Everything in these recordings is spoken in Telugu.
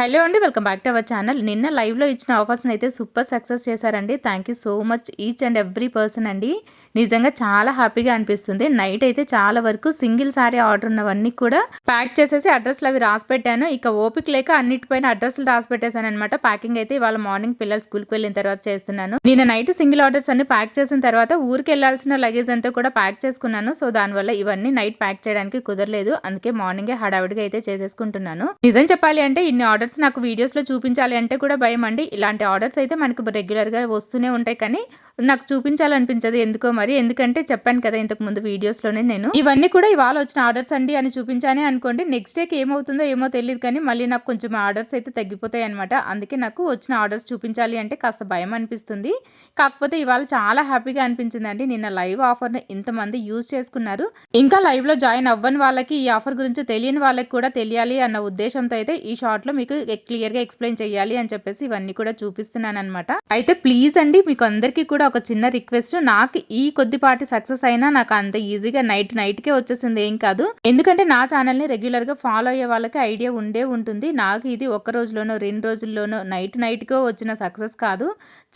హలో అండి welcome back to our channel. నిన్న లైవ్లో ఇచ్చిన ఆఫర్స్ని అయితే సూపర్ సక్సెస్ చేశారండి. Thank you so much each and every person అండి. నిజంగా చాలా హ్యాపీగా అనిపిస్తుంది. నైట్ అయితే చాలా వరకు సింగిల్ సారీ ఆర్డర్ ఉన్నవన్నీ కూడా ప్యాక్ చేసేసి అడ్రస్లు అవి రాసి పెట్టాను. ఇక ఓపిక లేక అన్నిటిపైన అడ్రస్లు రాసి పెట్టేశాను అనమాట ప్యాకింగ్ అయితే ఇవాళ మార్నింగ్ పిల్లలు స్కూల్కి వెళ్ళిన తర్వాత చేస్తున్నాను. నేను నైట్ సింగిల్ ఆర్డర్స్ అన్ని ప్యాక్ చేసిన తర్వాత ఊరికి వెళ్ళాల్సిన లగేజ్ అంతా కూడా ప్యాక్ చేసుకున్నాను. సో దానివల్ల ఇవన్నీ నైట్ ప్యాక్ చేయడానికి కుదరలేదు. అందుకే మార్నింగే హడావిడిగా అయితే చేసేసుకుంటున్నాను. నిజం చెప్పాలి అంటే ఇన్ని ఆర్డర్స్ నాకు వీడియోస్లో చూపించాలి అంటే కూడా భయం అండి. ఇలాంటి ఆర్డర్స్ అయితే మనకు రెగ్యులర్గా వస్తూనే ఉంటాయి. కానీ నాకు చూపించాలనిపించదు ఎందుకో మరి. ఎందుకంటే చెప్పాను కదా ఇంతకు ముందు వీడియోస్లోనే నేను. ఇవన్నీ కూడా ఇవాళ వచ్చిన ఆర్డర్స్ అండి అని చూపించానే అనుకోండి. నెక్స్ట్ డేకి ఏమవుతుందో ఏమో తెలియదు కానీ మళ్ళీ నాకు కొంచెం ఆర్డర్స్ అయితే తగ్గిపోతాయి అనమాట అందుకే నాకు వచ్చిన ఆర్డర్స్ చూపించాలి అంటే కాస్త భయం అనిపిస్తుంది. కాకపోతే ఇవాళ చాలా హ్యాపీగా అనిపించిందండి. నిన్న లైవ్ ఆఫర్ను ఇంతమంది యూజ్ చేసుకున్నారు. ఇంకా లైవ్లో జాయిన్ అవ్వని వాళ్ళకి ఈ ఆఫర్ గురించి తెలియని వాళ్ళకి కూడా తెలియాలి అన్న ఉద్దేశంతో అయితే ఈ షార్ట్లో మీకు క్లియర్గా ఎక్స్ప్లెయిన్ చేయాలి అని చెప్పేసి ఇవన్నీ కూడా చూపిస్తున్నాను అనమాట అయితే ప్లీజ్ అండి మీకు అందరికీ కూడా ఒక చిన్న రిక్వెస్ట్. నాకు ఈ కొద్దిపాటి సక్సెస్ అయినా నాకు అంత ఈజీగా నైట్ నైట్కే వచ్చేసింది ఏం కాదు. ఎందుకంటే నా ఛానల్ని రెగ్యులర్గా ఫాలో అయ్యే వాళ్ళకి ఐడియా ఉండే ఉంటుంది. నాకు ఇది ఒక రోజులోనో రెండు రోజుల్లోనో నైట్ నైట్గా వచ్చిన సక్సెస్ కాదు.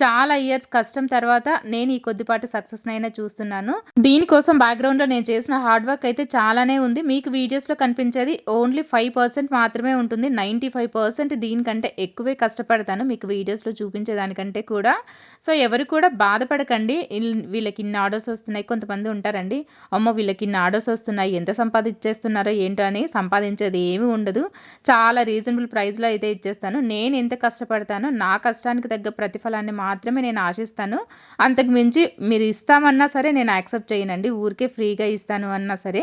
చాలా ఇయర్స్ కష్టం తర్వాత నేను ఈ కొద్దిపాటి సక్సెస్ అయినా చూస్తున్నాను. దీనికోసం బ్యాక్గ్రౌండ్లో నేను చేసిన హార్డ్ వర్క్ అయితే చాలానే ఉంది. మీకు వీడియోస్లో కనిపించేది ఓన్లీ ఫైవ్ పర్సెంట్ మాత్రమే ఉంటుంది. నైంటీ ఫైవ్ పర్సెంట్ దీనికంటే ఎక్కువే కష్టపడతాను. మీకు వీడియోస్లో చూపించేదానికంటే కూడా. సో ఎవరు కూడా బాధపడకండి. వీళ్ళకి ఇన్ని ఆర్డర్స్ వస్తున్నాయి కొంతమంది ఉంటారండి. అమ్మ వీళ్ళకి ఇన్ని ఆర్డర్స్ వస్తున్నాయి ఎంత సంపాదించేస్తున్నారో ఏంటో అని సంపాదించేది ఏమీ ఉండదు. చాలా రీజనబుల్ ప్రైస్లో అయితే ఇచ్చేస్తాను. నేను ఎంత కష్టపడతానో నా కష్టానికి తగ్గ ప్రతిఫలాన్ని మాత్రమే నేను ఆశిస్తాను. అంతకు మించి మీరు ఇస్తామన్నా సరే నేను యాక్సెప్ట్ చేయనండి. ఊరికే ఫ్రీగా ఇస్తాను అన్నా సరే.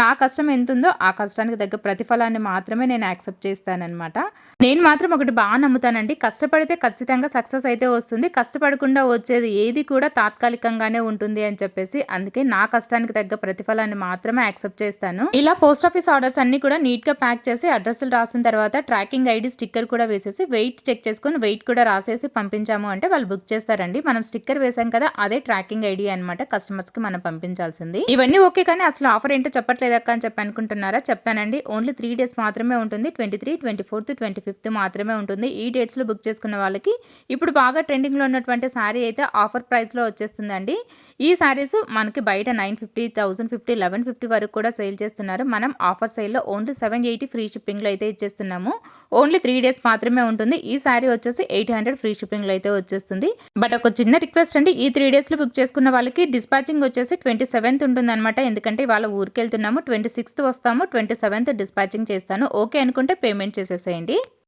నా కష్టం ఎంత ఉందో ఆ కష్టానికి తగ్గ ప్రతిఫలాన్ని మాత్రమే నేను యాక్సెప్ట్ చేస్తానన్నమాట. నేను మాత్రం ఒకటి బాగా నమ్ముతానండి. కష్టపడితే ఖచ్చితంగా సక్సెస్ అయితే వస్తుంది. కష్టపడకుండా వచ్చేది ఏది కూడా తాత్కాలికంగానే ఉంటుంది అని చెప్పేసి అందుకే నా కష్టానికి తగ్గ ప్రతిఫలాన్ని మాత్రమే యాక్సెప్ట్ చేస్తాను. ఇలా పోస్ట్ ఆఫీస్ ఆర్డర్స్ అన్ని కూడా నీట్గా ప్యాక్ చేసి అడ్రస్లు రాసిన తర్వాత ట్రాకింగ్ ఐడి స్టిక్కర్ కూడా వేసేసి వెయిట్ చెక్ చేసుకుని వెయిట్ కూడా రాసేసి పంపించాము అంటే వాళ్ళు బుక్ చేస్తారండి. మనం స్టిక్కర్ వేసాం కదా అదే ట్రాకింగ్ ఐడి అనమాట కస్టమర్స్కి మనం పంపించాల్సింది. ఇవన్నీ ఓకే కానీ అసలు ఆఫర్ ఏంటో చెప్పట్లేదక్క అని చెప్పి అనుకుంటున్నారా? చెప్తానండి. ఓన్లీ త్రీ డేస్ మాత్రమే ఉంటుంది. Twenty three twenty fourth twenty fifth మాత్రమే ఉంటుంది. ఈ డేట్స్లో బుక్ చేసుకున్న వాళ్ళకి ఇప్పుడు బాగా ట్రెండింగ్లో ఉన్నటువంటి శారీ అయితే ఆఫర్ ప్రైస్లో వచ్చేస్తుందండి. ఈ శారీస్ మనకి బయట nine fifty thousand fifty eleven fifty వరకు కూడా సేల్ చేస్తున్నారు. మనం ఆఫర్ సేల్లో ఓన్లీ సెవెన్ ఎయిటీ ఫ్రీ షిప్పింగ్లో అయితే ఇచ్చేస్తున్నాము. ఓన్లీ త్రీ డేస్ మాత్రమే ఉంటుంది. ఈ శారీ వచ్చేసి ఎయిట్ హండ్రెడ్ ఫ్రీ షిప్పింగ్లో అయితే వచ్చేస్తుంది. బట్ ఒక చిన్న రిక్వెస్ట్ అండి. ఈ త్రీ డేస్లో బుక్ చేసుకున్న వాళ్ళకి డిస్పాచింగ్ వచ్చేసి ట్వంటీ సెవెంత్ ఉంటుందన్నమాట. ఎందుకంటే వాళ్ళ ఊరికి వెళ్తున్నాము. ట్వంటీ సిక్స్త్ వస్తాము. ట్వంటీ సెవెంత్ డిస్పాచింగ్ చేస్తాను. ఓకే అనుకుంటే పేమెంట్ చేసేసేయండి.